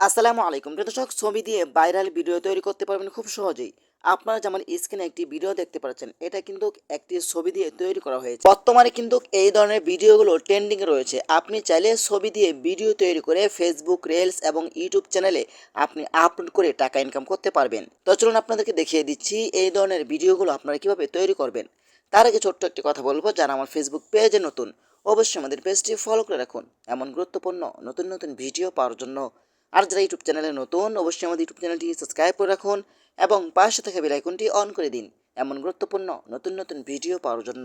আসসালামু আলাইকুম। দর্শক, ছবি দিয়ে ভাইরাল ভিডিও তৈরি করতে পারবেন খুব সহজেই। আপনারা যেমন স্ক্রিনে একটি ভিডিও দেখতে পাচ্ছেন, এটা কিন্তু একটি ছবি দিয়ে তৈরি করা হয়েছে। বর্তমানে কিন্তু এই ধরনের ভিডিওগুলো ট্রেন্ডিং রয়েছে। আপনি চাইলে ছবি দিয়ে ভিডিও তৈরি করে ফেসবুক রিলস এবং ইউটিউব চ্যানেলে আপনি আপলোড করে টাকা ইনকাম করতে পারবেন। তো চলুন আপনাদেরকে দেখিয়ে দিচ্ছি এই ধরনের ভিডিওগুলো আপনারা কীভাবে তৈরি করবেন। তার আগে ছোট্ট একটি কথা বলব, যারা আমার ফেসবুক পেজে নতুন, অবশ্যই আমাদের পেজটি ফলো করে রাখুন। এমন গুরুত্বপূর্ণ, নতুন নতুন ভিডিও পাওয়ার জন্য আর যারা ইউটিউব চ্যানেলে নতুন, অবশ্যই আমাদের ইউটিউব চ্যানেলটি সাবস্ক্রাইব করে রাখুন এবং পাশে থাকা বেল আইকনটি অন করে দিন এমন গুরুত্বপূর্ণ নতুন নতুন ভিডিও পাওয়ার জন্য।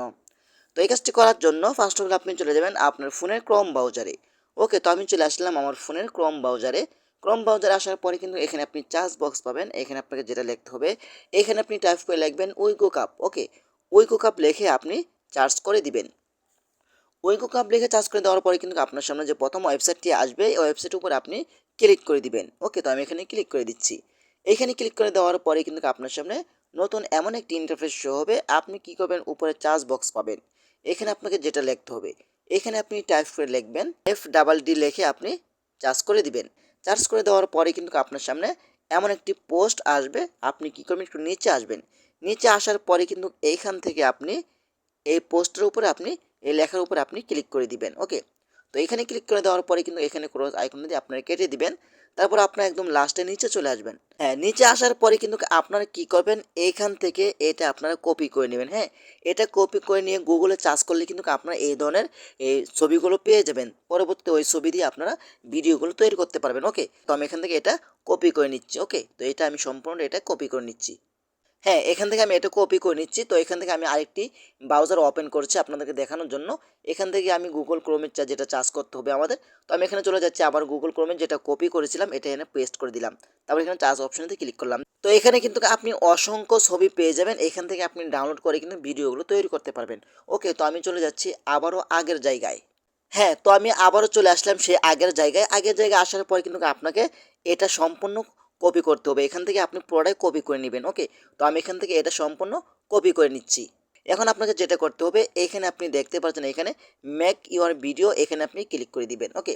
তো এই কাজটি করার জন্য ফার্স্ট অফ অল আপনি চলে যাবেন আপনার ফোনের ক্রম ব্রাউজারে ওকে তো আমি চলে আসলাম আমার ফোনের ক্রম ব্রাউজারে ক্রম ব্রাউজারে আসার পরে কিন্তু এখানে আপনি চার্জ বক্স পাবেন। এখানে আপনাকে যেটা লিখতে হবে, এখানে আপনি টাইপ করে লিখবেন Wigo cup okay Wigo cup লিখে আপনি চার্জ করে দিবেন। উইগো কাপ লিখে চার্জ করে দেওয়ার পরে কিন্তু আপনার সামনে যে প্রথম ওয়েবসাইটটি আসবে, এই ওয়েবসাইটের উপর আপনি ক্লিক করে দিবেন। ওকে তো আমি এখানে ক্লিক করে দিচ্ছি। এখানে ক্লিক করে দেওয়ার পরে কিন্তু আপনার সামনে নতুন এমন একটি ইন্টারফেস শো হবে। আপনি কি করবেন? উপরে চার্জ বক্স পাবেন। এখানে আপনাকে যেটা লিখতে হবে, এখানে আপনি টাইপ করে লিখবেন এফ ডাবল ডি লিখে আপনি চার্জ করে দিবেন। চার্জ করে দেওয়ার পরে কিন্তু আপনার সামনে এমন একটি পোস্ট আসবে। আপনি কি করবেন? একটু নিচে আসবেন। নিচে আসার পরে কিন্তু এইখান থেকে আপনি এই পোস্টের উপরে আপনি, এই লেখার উপরে আপনি ক্লিক করে দিবেন। ওকে তো এখানে ক্লিক করে দেওয়ার পরে কিন্তু এখানে ক্রস আইকন দিয়ে আপনারা কেটে দিবেন। তারপর আপনার একদম লাস্টে নিচে চলে আসবেন। হ্যাঁ নিচে আসার পরে কিন্তু আপনারা কি করবেন? এইখান থেকে এটা আপনারা কপি করে নেবেন। হ্যাঁ এটা কপি করে নিয়ে গুগলে চার্জ করলে কিন্তু আপনারা এই ধরনের এই ছবিগুলো পেয়ে যাবেন। পরবর্তীতে ওই ছবি দিয়ে আপনারা ভিডিওগুলো তৈরি করতে পারবেন। ওকে তো আমি এখান থেকে এটা কপি করে নিচ্ছি। ওকে তো এটা আমি সম্পূর্ণ এটা কপি করে নিচ্ছি। হ্যাঁ এখান থেকে আমি এটা কপি করে নিচ্ছি। তো এখান থেকে আমি আরেকটি ব্রাউজার ওপেন করছি আপনাদেরকে দেখানোর জন্য। এখান থেকে আমি গুগল ক্রোমের চা যেটা চার্জ করতে হবে আমাদের, তো আমি এখানে চলে যাচ্ছি আবার গুগল ক্রোমের যেটা কপি করেছিলাম, এটা এখানে পেস্ট করে দিলাম। তারপর এখানে চার্জ অপশনেতে ক্লিক করলাম। তো এখানে কিন্তু আপনি অসংখ্য ছবি পেয়ে যাবেন। এখান থেকে আপনি ডাউনলোড করে কিন্তু ভিডিওগুলো তৈরি করতে পারবেন। ওকে তো আমি চলে যাচ্ছি আবারও আগের জায়গায়। হ্যাঁ তো আমি আবারও চলে আসলাম সেই আগের জায়গায়। আগের জায়গায় আসার পরে কিন্তু আপনাকে এটা সম্পূর্ণ কপি করতে হবে। এখান থেকে আপনি পুরোটাই কপি করে নেবেন ওকে তো আমি এখান থেকে এটা সম্পূর্ণ কপি করে নিচ্ছি। এখন আপনাকে যেটা করতে হবে, এখানে আপনি দেখতে পাচ্ছেন এখানে মেক ইউর ভিডিও এখানে আপনি ক্লিক করে দিবেন ওকে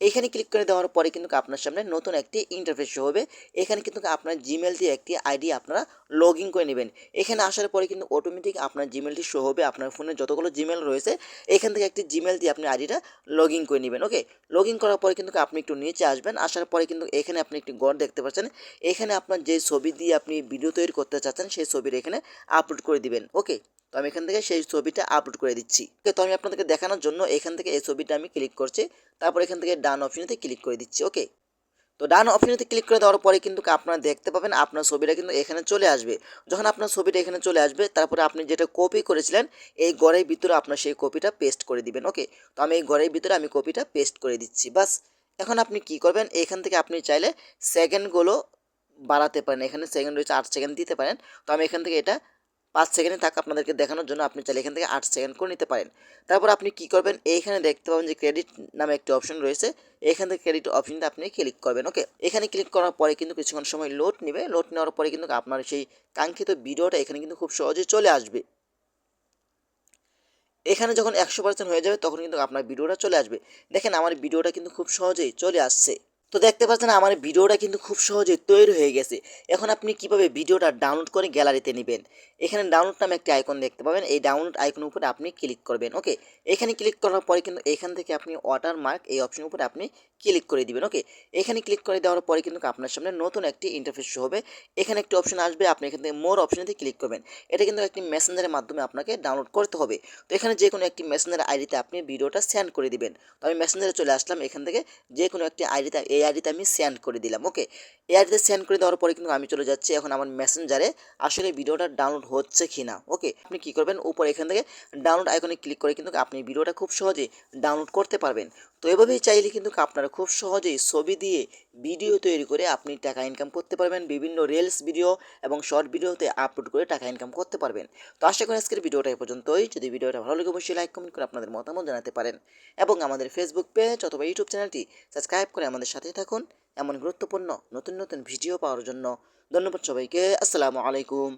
এখানে ক্লিক করে দেওয়ার পরে কিন্তু আপনার সামনে নতুন একটি ইন্টারফেস শো হবে। এখানে কিন্তু আপনার জিমেল দিয়ে একটি আইডি আপনারা লগ ইন করে নেবেন। এখানে আসার পরে কিন্তু অটোমেটিক আপনার জিমেলটি শো হবে। আপনার ফোনে যতগুলো জিমেল রয়েছে, এখান থেকে একটি জিমেল দিয়ে আপনি আইডিটা লগ ইন করে নেবেন ওকে লগ ইন করার পরে কিন্তু আপনি একটু নিচে আসবেন। আসার পরে কিন্তু এখানে আপনি একটি গড় দেখতে পাচ্ছেন। এখানে আপনার যে ছবি দিয়ে আপনি ভিডিও তৈরি করতে চাচ্ছেন, সেই ছবির এখানে আপলোড করে দিবেন ওকে তো আমি এখান থেকে সেই ছবিটা আপলোড করে দিচ্ছি। ওকে তো আমি আপনাদেরকে দেখানোর জন্য এখান থেকে এই ছবিটা আমি ক্লিক করছি, তারপর এখান থেকে ডান অপশনেতে ক্লিক করে দিচ্ছি ওকে তো ডান অপশনেতে ক্লিক করে দেওয়ার পরে কিন্তু আপনারা দেখতে পাবেন আপনার ছবিটা কিন্তু এখানে চলে আসবে। যখন আপনার ছবিটা এখানে চলে আসবে, তারপরে আপনি যেটা কপি করেছিলেন, এই গড়ের ভিতরে আপনার সেই কপিটা পেস্ট করে দিবেন ওকে তো আমি এই গড়ের ভিতরে আমি কপিটা পেস্ট করে দিচ্ছি, বাস। এখন আপনি কি করবেন, এখান থেকে আপনি চাইলে সেকেন্ডগুলো বাড়াতে পারেন, এখানে সেকেন্ড রয়েছে আট সেকেন্ড দিতে পারেন। তো আমি এখান থেকে এটা পাঁচ সেকেন্ডে থাকা আপনাদেরকে দেখানোর জন্য আপনি চাইলে এখান থেকে আট সেকেন্ড করে নিতে পারেন। তারপর আপনি কি করবেন? এইখানে দেখতে পাবেন যে ক্রেডিট নামে একটি অপশন রয়েছে। এখান থেকে ক্রেডিট অপশনটা আপনি ক্লিক করবেন ওকে এখানে ক্লিক করার পরে কিন্তু কিছুক্ষণ সময় লোড নেবে। লোড নেওয়ার পরে কিন্তু আপনার সেই কাঙ্ক্ষিত ভিডিওটা এখানে কিন্তু খুব সহজেই চলে আসবে। এখানে যখন একশো পার্সেন্ট হয়ে যাবে, তখন কিন্তু আপনার ভিডিওটা চলে আসবে। দেখেন আমার ভিডিওটা কিন্তু খুব সহজেই চলে আসছে। তো দেখতে পাচ্ছেন আমার ভিডিওটা কিন্তু খুব সহজে তৈরি হয়ে গেছে। এখন আপনি কীভাবে ভিডিওটা ডাউনলোড করে গ্যালারিতে নেবেন? এখানে ডাউনলোড নামে একটি আইকন দেখতে পাবেন। এই ডাউনলোড আইকনের উপরে আপনি ক্লিক করবেন ওকে এখানে ক্লিক করার পরে কিন্তু এখান থেকে আপনি ওয়াটার মার্ক এই অপশনের উপরে আপনি ক্লিক করে দিবেন ওকে এখানে ক্লিক করে দেওয়ার পরে কিন্তু আপনার সামনে নতুন একটি ইন্টারফেস হবে। এখানে একটি অপশন আসবে, আপনি এখান থেকে মোর অপশনেতে ক্লিক করবেন। এটা কিন্তু একটি মেসেঞ্জারের মাধ্যমে আপনাকে ডাউনলোড করতে হবে। তো এখানে যে কোনো একটি মেসেঞ্জার আইডিতে আপনি ভিডিওটা সেন্ড করে দিবেন। তো আমি মেসেঞ্জারে চলে আসলাম। এখান থেকে যে কোনো একটি আইডিতে এই আইডিতে আমি সেন্ড করে দিলাম ওকে এই আইডিতে সেন্ড করে দেওয়ার পরে কিন্তু আমি চলে যাচ্ছি এখন আমার মেসেঞ্জারে আসলে ভিডিওটা ডাউনলোড হচ্ছে কি না ওকে আপনি কী করবেন? উপর এখান থেকে ডাউনলোড আইকনে ক্লিক করে কিন্তু আপনি ভিডিওটা খুব সহজেই ডাউনলোড করতে পারবেন। তো এভাবেই চাইলে কিন্তু আপনারা খুব সহজেই ছবি দিয়ে ভিডিও তৈরি করে আপনি টাকা ইনকাম করতে পারবেন, বিভিন্ন রিলস ভিডিও এবং শর্ট ভিডিওতে আপলোড করে টাকা ইনকাম করতে পারবেন। তো আশা করি আজকের ভিডিওটা এ পর্যন্তই। যদি ভিডিওটা ভালো লাগে, অবশ্যই লাইক কমেন্ট করে আপনাদের মতামত জানাতে পারেন। এবং আমাদের ফেসবুক পেজ অথবা ইউটিউব চ্যানেলটি সাবস্ক্রাইব করে আমাদের সাথে থাকুন এমন গুরুত্বপূর্ণ নতুন নতুন ভিডিও পাওয়ার জন্য। ধন্যবাদ সবাইকে। আসসালামু আলাইকুম।